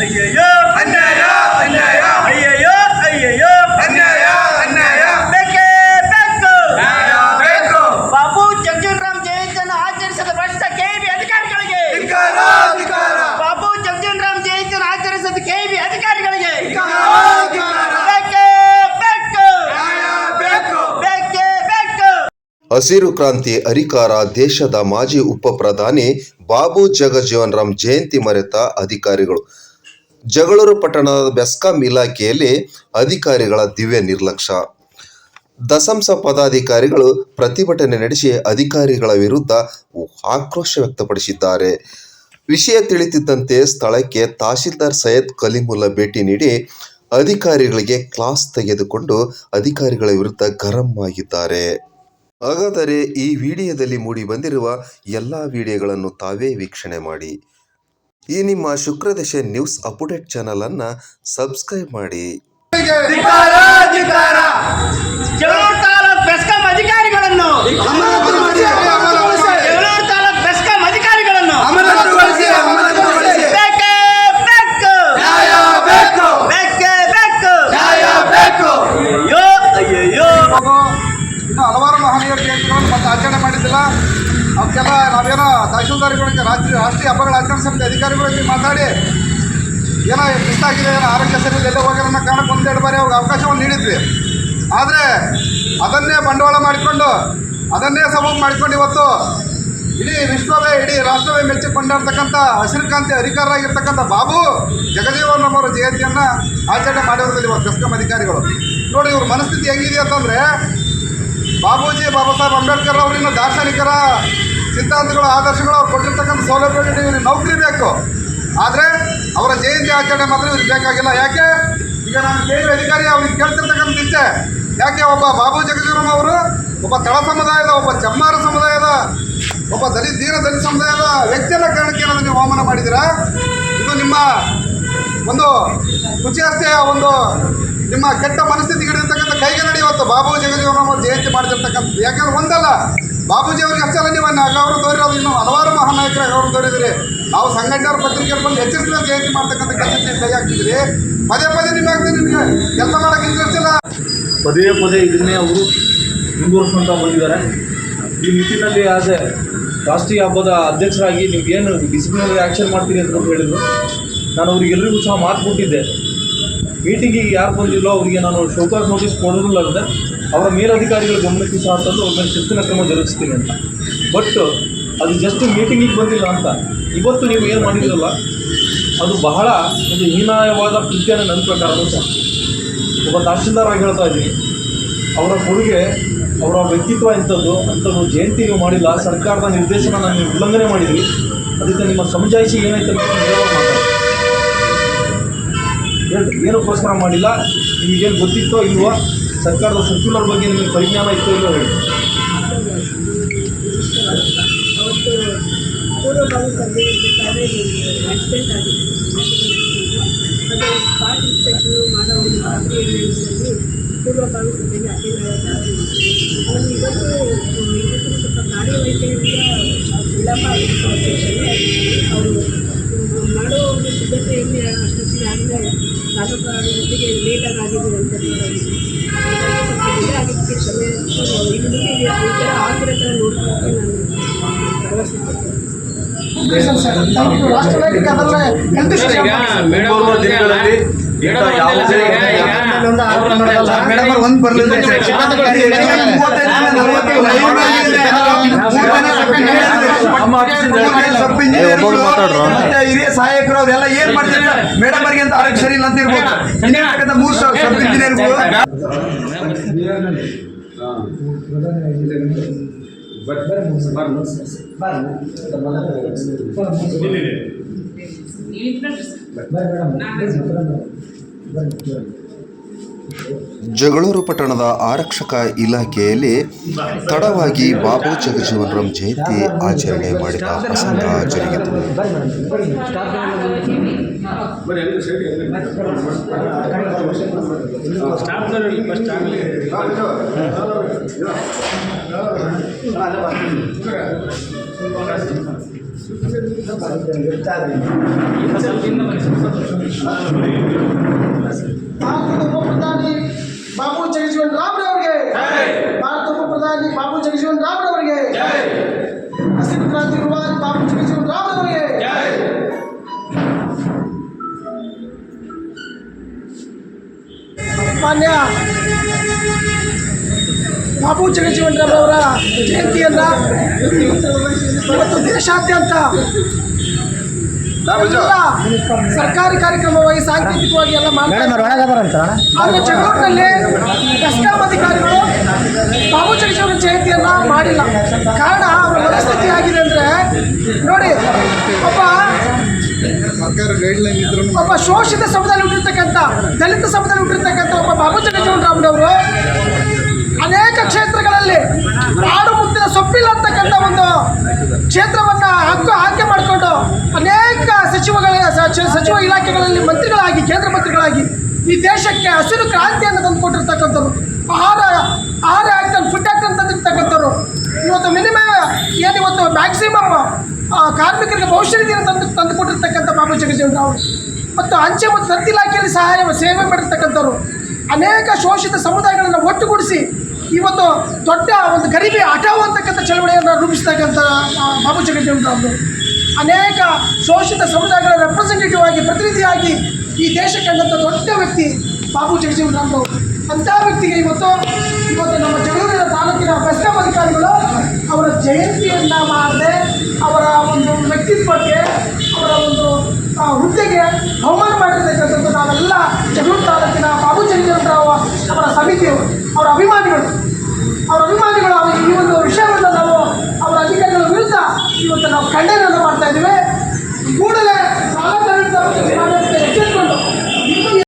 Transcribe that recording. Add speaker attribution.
Speaker 1: ಅಯ್ಯಯ್ಯೋ
Speaker 2: ಅನ್ಯಾಯ ಅನ್ಯಾಯ
Speaker 1: ಅಯ್ಯಯ್ಯೋ ಅಯ್ಯಯ್ಯೋ.
Speaker 2: ಅನ್ಯಾಯ ಅನ್ಯಾಯ
Speaker 1: ಬೇಕೇ ಬೇಕು.
Speaker 2: ನ್ಯಾಯ ಬೇಕು.
Speaker 1: ಬಾಬು ಜಗಜೀವನರಾಮ್ ಜಯಂತಿಯನ್ನು ಆಚರಿಸದ ಭ್ರಷ್ಟ ಕೆಬಿ ಅಧಿಕಾರಿಗಳಿಗೆ.
Speaker 2: ಧಿಕ್ಕಾರ ಧಿಕ್ಕಾರ
Speaker 1: ಬಾಬು ಜಗಜೀವನರಾಮ್ ಜಯಂತಿಯನ್ನು ಆಚರಿಸದ ಕೆಬಿ ಅಧಿಕಾರಿಗಳಿಗೆ.
Speaker 2: ಧಿಕ್ಕಾರ ಧಿಕ್ಕಾರ
Speaker 1: ಬೇಕೇ ಬೇಕು.
Speaker 2: ನ್ಯಾಯ ಬೇಕು.
Speaker 1: ಬೇಕೇ ಬೇಕು.
Speaker 3: ಹಸಿರು ಕ್ರಾಂತಿ ಅಧಿಕಾರ ದೇಶದ ಮಾಜಿ ಉಪ ಪ್ರಧಾನಿ ಬಾಬು ಜಗಜೀವನ್ ರಾಮ್ ಜಯಂತಿ ಮರೆತ ಅಧಿಕಾರಿಗಳು. ಜಗಳೂರು ಪಟ್ಟಣದ ಬೆಸ್ಕಾಂ ಇಲಾಖೆಯಲ್ಲಿ ಅಧಿಕಾರಿಗಳ ದಿವ್ಯ ನಿರ್ಲಕ್ಷ್ಯ ದಸಂಸ ಪದಾಧಿಕಾರಿಗಳು ಪ್ರತಿಭಟನೆ ನಡೆಸಿ ಅಧಿಕಾರಿಗಳ ವಿರುದ್ಧ ಆಕ್ರೋಶ ವ್ಯಕ್ತಪಡಿಸಿದ್ದಾರೆ. ವಿಷಯ ತಿಳಿತಿದ್ದಂತೆ ಸ್ಥಳಕ್ಕೆ ತಹಶೀಲ್ದಾರ್ ಸೈಯದ್ ಕಲಿಮುಲ್ಲಾ ಭೇಟಿ ನೀಡಿ ಅಧಿಕಾರಿಗಳಿಗೆ ಕ್ಲಾಸ್ ತೆಗೆದುಕೊಂಡು ಅಧಿಕಾರಿಗಳ ವಿರುದ್ಧ ಗರಂ ಆಗಿದ್ದಾರೆ. ಹಾಗಾದರೆ ಈ ವಿಡಿಯೋದಲ್ಲಿ ಮೂಡಿ ಬಂದಿರುವ ಎಲ್ಲ ವಿಡಿಯೋಗಳನ್ನು ತಾವೇ ವೀಕ್ಷಣೆ ಮಾಡಿ. ಈ ನಿಮ್ಮ ಶುಕ್ರದಶೆ ನ್ಯೂಸ್ ಅಪ್ಡೇಟ್ ಚಾನಲನ್ನು ಸಬ್ಸ್ಕ್ರೈಬ್ ಮಾಡಿ.
Speaker 1: ಅಧಿಕಾರಿಗಳನ್ನು
Speaker 2: ಅಮಾನತುಗೊಳಿಸಿ ಅಮಾನತುಗೊಳಿಸಿ
Speaker 1: ಜಗಳೂರು ತಾಲೂಕ್ ಬೆಸ್ಕಾಂ ಅಧಿಕಾರಿಗಳನ್ನು
Speaker 2: ಅಮಾನತುಗೊಳಿಸಿ ಅಮಾನತುಗೊಳಿಸಿ
Speaker 1: ಬೇಕೇ ಬೇಕು
Speaker 2: ನ್ಯಾಯ ಬೇಕು
Speaker 1: ಬೇಕೇ ಬೇಕು
Speaker 2: ನ್ಯಾಯ ಬೇಕು
Speaker 1: ಅಯ್ಯಯ್ಯೋ ಅಯ್ಯಯ್ಯೋ
Speaker 4: ಹಾಗೂ ಇನ್ನು ಹಲವಾರು ಮಹನೀಯರ ಜಯಂತಿಗಳನ್ನು ಮತ್ತೆ ಆಚರಣೆ ಮಾಡಿದ್ದಿಲ್ಲ ಅವಕ್ಕೆಲ್ಲ ನಾವೇನೋ ತಹಶೀಲ್ದಾರ್ಗಳಿಗೆ ರಾಷ್ಟ್ರೀಯ ಹಬ್ಬಗಳ ಆಚರಣೆ ಸಮಿತಿ ಅಧಿಕಾರಿಗಳಿಗೆ ಮಾತಾಡಿ, ಏನೋ ಮಿಸ್ ಆಗಿದೆ ಏನೋ ಆರೋಗ್ಯ ಸರಿ ಎಲ್ಲ ಹೋಗಿರೋ ಕಾರಣಕ್ಕೆ ಒಂದೆರಡು ಬಾರಿ ಅವ್ರಿಗೆ ಅವಕಾಶವನ್ನು ನೀಡಿದ್ವಿ. ಆದರೆ ಅದನ್ನೇ ಬಂಡವಾಳ ಮಾಡಿಕೊಂಡು, ಅದನ್ನೇ ಸಬೂಬು ಮಾಡಿಕೊಂಡು ಇವತ್ತು ಇಡೀ ವಿಶ್ವವೇ, ಇಡೀ ರಾಷ್ಟ್ರವೇ ಮೆಚ್ಚಿಕೊಂಡಿರ್ತಕ್ಕಂಥ ಹಸಿರು ಕ್ರಾಂತಿ ಅಧಿಕಾರರಾಗಿರ್ತಕ್ಕಂಥ ಬಾಬು ಜಗಜೀವನ್ ರಾಮ್ ಅವರ ಜಯಂತಿಯನ್ನು ಆಚರಣೆ ಮಾಡಿರೋದಿಲ್ಲ ಇವತ್ತು ಬೆಸ್ಕಾಂ ಅಧಿಕಾರಿಗಳು. ನೋಡಿ ಇವ್ರ ಮನಸ್ಥಿತಿ ಹೆಂಗಿದೆ ಅಂತಂದರೆ ಬಾಬೂಜಿ, ಬಾಬಾ ಸಾಹೇಬ್ ಅಂಬೇಡ್ಕರ್ ಅವರಿನ ದಾರ್ಶನಿಕರ ಸಿದ್ಧಾಂತಗಳು, ಆದರ್ಶಗಳು ಅವ್ರು ಕೊಟ್ಟಿರ್ತಕ್ಕಂಥ ಸೌಲಭ್ಯಗಳು ಇವ್ರಿಗೆ ನೌಕರಿ ಬೇಕು. ಆದರೆ ಅವರ ಜಯಂತಿ ಆಚರಣೆ ಮಾತ್ರ ಇವ್ರಿಗೆ ಬೇಕಾಗಿಲ್ಲ. ಯಾಕೆ? ಈಗ ನಾನು ಕೇಂದ್ರ ಅಧಿಕಾರಿ ಅವ್ರಿಗೆ ಕೇಳ್ತಿರ್ತಕ್ಕಂಥ ಇಷ್ಟೇ ಯಾಕೆ? ಒಬ್ಬ ಬಾಬು ಜಗಜೀವನ್ ಅವರು, ಒಬ್ಬ ತಳ ಸಮುದಾಯದ, ಒಬ್ಬ ಚಮ್ಮಾರ ಸಮುದಾಯದ, ಒಬ್ಬ ದಲಿತ ದೀನ ದಲಿತ ಸಮುದಾಯದ ವ್ಯಕ್ತಿಯನ್ನ ಕಾರಣಕ್ಕೆ ಏನಾದರೂ ನೀವು ಅವಮಾನ ಮಾಡಿದ್ದೀರಾ? ಇದು ನಿಮ್ಮ ಒಂದು ರುಚಿ ಒಂದು ನಿಮ್ಮ ಕೆಟ್ಟ ಮನಸ್ಥಿತಿಗಳಿರ್ತಕ್ಕಂಥ ಕೈಗೆ ನಡೆಯುವತ್ತು ಬಾಬು ಜಗಜೀವನ ಅವರು ಜಯಂತಿ ಮಾಡ್ತಿರ್ತಕ್ಕಂಥದ್ದು ಯಾಕಂದ್ರೆ ಒಂದಲ್ಲ ಬಾಬೂಜಿ ಅವರಿಗೆ ಅಲ್ಲ ನೀವು ಅವರು ತೋರಿರೋದು ಇನ್ನೂ ಹಲವಾರು ಮಹಾನಾಯಕರ ಅವರು ತೋರಿದ್ರಿ ನಾವು ಸಂಘಟನೆಯವ್ರ ಪತ್ರಿಕೆ ಬಂದು ಹೆಚ್ಚಿಸಿದ ಜಯಂತಿ ಮಾಡ್ತಕ್ಕಂಥ ಕೆಲಸ ಕೈ ಹಾಕ್ತಿದ್ರಿ ಪದೇ ಪದೇ ನಿಮ್ಗೆ ಆಗ್ತದೆ ನಿಮಗೆ. ಕೆಲಸ ಮಾಡೋಕ್ಕೆ ಇಂಟ್ರೆಸ್ಟ್
Speaker 5: ಪದೇ ಪದೇ ಇದನ್ನೇ ಅವರು ಮುಂದುವರ್ಸ್ಕೊಂತ ಬಂದಿದ್ದಾರೆ. ಈ ನಿಟ್ಟಿನಲ್ಲಿ ಎ ರಾಷ್ಟ್ರೀಯ ಹಬ್ಬದ ಅಧ್ಯಕ್ಷರಾಗಿ ನೀವು ಏನು ಡಿಸಿಪ್ಲಿನರಿ ಆ್ಯಕ್ಷನ್ ಮಾಡ್ತೀರಿ ಅಂತ ಹೇಳಿದ್ರು. ನಾನು ಅವ್ರಿಗೆಲ್ಲರಿಗೂ ಸಹ ಮಾತು ಕೊಟ್ಟಿದ್ದೆ. ಮೀಟಿಂಗಿಗೆ ಯಾರು ಬಂದಿಲ್ಲೋ ಅವರಿಗೆ ನಾನು ಶೋಕಾಸ್ ನೋಟಿಸ್ ಕೊಡೋದಿಲ್ಲದೆ ಅವರ ಮೇಲಧಿಕಾರಿಗಳ ಗಮನಕ್ಕೆ ಸಹ ತಂದು ಅವ್ರ ಮೇಲೆ ಶಿಸ್ತಿನ ಕ್ರಮ ಜರುಗಿಸ್ತೀನಿ ಅಂತ. ಬಟ್ ಅದು ಜಸ್ಟ್ ಮೀಟಿಂಗಿಗೆ ಬಂದಿಲ್ಲ ಅಂತ. ಇವತ್ತು ನೀವು ಏನು ಮಾಡಿದ್ರಲ್ಲ, ಅದು ಬಹಳ ಒಂದು ಹೀನಾಯವಾದ ಕೃತ್ಯನ ನನ್ನ ಪ್ರಕಾರ ಸಹ ಒಬ್ಬ ತಹಶೀಲ್ದಾರಾಗಿ ಹೇಳ್ತಾ ಇದ್ದೀನಿ. ಅವರ ಕೊಡುಗೆ, ಅವರ ವ್ಯಕ್ತಿತ್ವ ಎಂಥದ್ದು ಅಂಥದ್ದು ಜಯಂತಿ ನೀವು ಮಾಡಿಲ್ಲ, ಸರ್ಕಾರದ ನಿರ್ದೇಶನ ನಾನು ಉಲ್ಲಂಘನೆ ಮಾಡಿದ್ವಿ. ಅದಕ್ಕೆ ನಿಮ್ಮ ಸಮಜಾಯಿಸಿ ಏನೈತೆ ಅಂತ ಏನಕ್ಕೋಸ್ಕರ ಮಾಡಿಲ್ಲ, ನಿಮಗೇನು ಗೊತ್ತಿತ್ತೋ ಇಲ್ವೋ, ಸರ್ಕಾರದ ಸರ್ಕ್ಯುಲರ್ ಬಗ್ಗೆ ನಿಮಗೆ ಪರಿಜ್ಞಾನ ಇತ್ತೋ ಇಲ್ಲೋ ಹೇಳಿ.
Speaker 6: ಪೂರ್ವಭಾವಿ ಸಭೆಗೆ ಅಟೆಂಡ್ ಇವತ್ತು ಇವತ್ತು ಸ್ವಲ್ಪ ಕಾರ್ಯವೈಖರಿಯಿಂದ ವಿಳಂಬ ಆಗಿತ್ತು ಅವರು ಮಾಡೋ ಒಂದು ಸಿದ್ಧತೆಯಲ್ಲಿ ಅಷ್ಟೊತ್ತಿಗೆ ಆಗಿಲ್ಲ ತಾಲೂಕು ಜೊತೆಗೆ ಲೇಟಾಗಿ ಆಗಿದೆ ಅಂತ ಹಾಗಾಗಿ ಸ್ವಲ್ಪ ಡಿಲೇ ಆಗಿದ್ದಕ್ಕೆ ಕ್ಷಮೆ ಇನ್ನು ಮುಂದೆ ಈ ಥರ ಆಗಿರೋ ಥರ ನೋಡ್ಕೊಳ್ಳೋಕ್ಕೆ ನಾನು ಭರವಸೆ ಕೊಡ್ತೀನಿ.
Speaker 5: ಯಾವುದೇ ನಮ್ಮ ಆಫೀಸಿಂದ
Speaker 2: ಹಿರಿಯ ಸಹಾಯಕರು ಅವರೆಲ್ಲ ಏನ್ ಮಾಡ್ತಾರೆ ಮೇಡಮ್ ಅವರಿಗೆ ಅಂತ ಆರೋಗ್ಯ ಸರಿ ಇಲ್ಲ ಅಂತ ಇರ್ಬೋದು. ಮೂರು ಸಬ್ ಇಂಜಿನಿಯರ್ಗಳು
Speaker 3: ಜಗಳೂರು ಪಟ್ಟಣದ ಆರಕ್ಷಕ ಇಲಾಖೆಯಲ್ಲಿ ತಡವಾಗಿ ಬಾಬು ಜಗಜೀವನ್ ರಾಮ್ ಜಯಂತಿ ಆಚರಣೆ ಮಾಡಿದ ಪ್ರಸಂಗ ಜರುಗಿತು
Speaker 7: ಭಾರತದ ಉಪ ಪ್ರಧಾನಿ ಬಾಬು ಜಗಜೀವನ್ ರಾಮ್ರವರಿಗೆ ಪ್ರಧಾನಿ ಬಾಬು ಜಗಜೀವನ್ ರಾಮ್ರವರಿಗೆ. ಹಸಿರು ಕ್ರಾಂತಿ ರೂವಾರಿ ಬಾಬು ಜಗಜೀವನ್ ರಾಮ್ರವರಿಗೆ. ಮಾನ್ಯ ಬಾಬು ಜಗಜೀವನ್ ರಾಮ್ ಅವರ ಜಯಂತಿಯನ್ನ ಇವತ್ತು ದೇಶಾದ್ಯಂತ ಸರ್ಕಾರಿ ಕಾರ್ಯಕ್ರಮವಾಗಿ ಸಾಂಕೇತಿಕವಾಗಿ ಎಲ್ಲ ಮಾಡ್ತಾರೆ ಆದರೆ ಜಗಳೂರಿನಲ್ಲಿ ಬೆಸ್ಕಾಂ ಅಧಿಕಾರಿಗಳು ಬಾಬು ಜಗಜೀವನ ಜಯಂತಿಯನ್ನ ಮಾಡಿಲ್ಲ. ಕಾರಣ ಅವರ ಮನಸ್ಥಿತಿ ಆಗಿದೆ ಅಂದ್ರೆ ನೋಡಿ ಒಬ್ಬ
Speaker 4: ಸರ್ಕಾರ ಗೈಡ್ಲೈನ್ ಇದ್ರೂ
Speaker 7: ಒಬ್ಬ ಶೋಷಿತ ಸಮುದಾಯ ಹುಟ್ಟಿರ್ತಕ್ಕಂಥ ದಲಿತ ಸಮುದಾಯ ಹುಟ್ಟಿರ್ತಕ್ಕಂಥ ಒಬ್ಬ ಬಾಬು ಜಗಜೀವನ್ ರಾಮ್ನವರು ಅನೇಕ ಕ್ಷೇತ್ರಗಳಲ್ಲಿ ಆಡು ಮುತ್ತಿನ ಸೊಪ್ಪಿಲ್ಲ ಅಂತಕ್ಕಂಥ ಒಂದು ಕ್ಷೇತ್ರವನ್ನ ಹಕ್ಕು ಆಯ್ಕೆ ಮಾಡಿಕೊಂಡು ಸಚಿವಗಳ, ಸಚಿ- ಸಚಿವ ಇಲಾಖೆಗಳಲ್ಲಿ ಮಂತ್ರಿಗಳಾಗಿ, ಕೇಂದ್ರ ಮಂತ್ರಿಗಳಾಗಿ ಈ ದೇಶಕ್ಕೆ ಹಸಿರು ಕ್ರಾಂತಿಯನ್ನು ತಂದುಕೊಟ್ಟಿರ್ತಕ್ಕಂಥವ್ರು. ಆಹಾರ ಆಹಾರ ಆಕ್ಟ್ ಫುಡ್ ಆಕ್ಟ್ ಅಂತ ತಂದಿರ್ತಕ್ಕಂಥವ್ರು. ಇವತ್ತು ಮಿನಿಮಮ್ ಏನಿವತ್ತು ಮ್ಯಾಕ್ಸಿಮಮ್ ಕಾರ್ಮಿಕರಿಗೆ ಭವಿಷ್ಯ ನಿಧಿಯನ್ನು ತಂದು, ತಂದುಕೊಟ್ಟಿರ್ತಕ್ಕಂಥ ಬಾಬು ಜಗಜೀವನ್ ರಾವ್. ಮತ್ತು ಅಂಚೆ ಮತ್ತು ಸತ್ತಿ ಇಲಾಖೆಯಲ್ಲಿ ಸಹಾಯ, ಸೇವೆ ಮಾಡಿರ್ತಕ್ಕಂಥವ್ರು. ಅನೇಕ ಶೋಷಿತ ಸಮುದಾಯಗಳನ್ನು ಒಟ್ಟುಗೂಡಿಸಿ ಇವತ್ತು ದೊಡ್ಡ ಒಂದು ಗರೀಬಿ ಹಠಾವ್ ಅಂತಕ್ಕಂಥ ಚಳವಳಿಯನ್ನು ರೂಪಿಸ್ತಕ್ಕಂಥ ಬಾಬು ಜಗಜೀವನ್ ರಾವ್ರು. ಅನೇಕ ಶೋಷಿತ ಸಮುದಾಯಗಳ ರೆಪ್ರೆಸೆಂಟೇಟಿವ್ ಆಗಿ ಪ್ರತಿನಿಧಿಯಾಗಿ ಈ ದೇಶ ಕಂಡಂಥ ದೊಡ್ಡ ವ್ಯಕ್ತಿ ಬಾಬು ರಾಮ್ ಅವರು. ಅಂಥ ವ್ಯಕ್ತಿಗೆ ಇವತ್ತು ಇವತ್ತು ನಮ್ಮ ಜಗಳೂರಿನ ತಾಲೂಕಿನ ಬೆಸ್ಕಾಂ ಅಧಿಕಾರಿಗಳು ಅವರ ಜಯಂತಿಯನ್ನು ಮಾಡದೆ ಅವರ ಒಂದು ವ್ಯಕ್ತಿತ್ವಕ್ಕೆ, ಅವರ ಒಂದು ಹುದ್ದೆಗೆ ಅವಮಾನ ಮಾಡಿರ್ತಕ್ಕಂಥದ್ದು ನಾವೆಲ್ಲ ಜಗಳೂರು ತಾಲೂಕಿನ ಬಾಬು ಜಗಜೀವನ್ ರಾವ್ ಅವರ ಸಮಿತಿಯವರು, ಅವರ ಅಭಿಮಾನಿಗಳು. ಅವರ ಅಭಿಮಾನಿಗಳು ಈ ಒಂದು ವಿಷಯವನ್ನು ನಾವು ಖಂಡನೆಯನ್ನು ಮಾಡ್ತಾ ಇದ್ದೀವಿ ಕೂಡಲೇ ಸಾಲ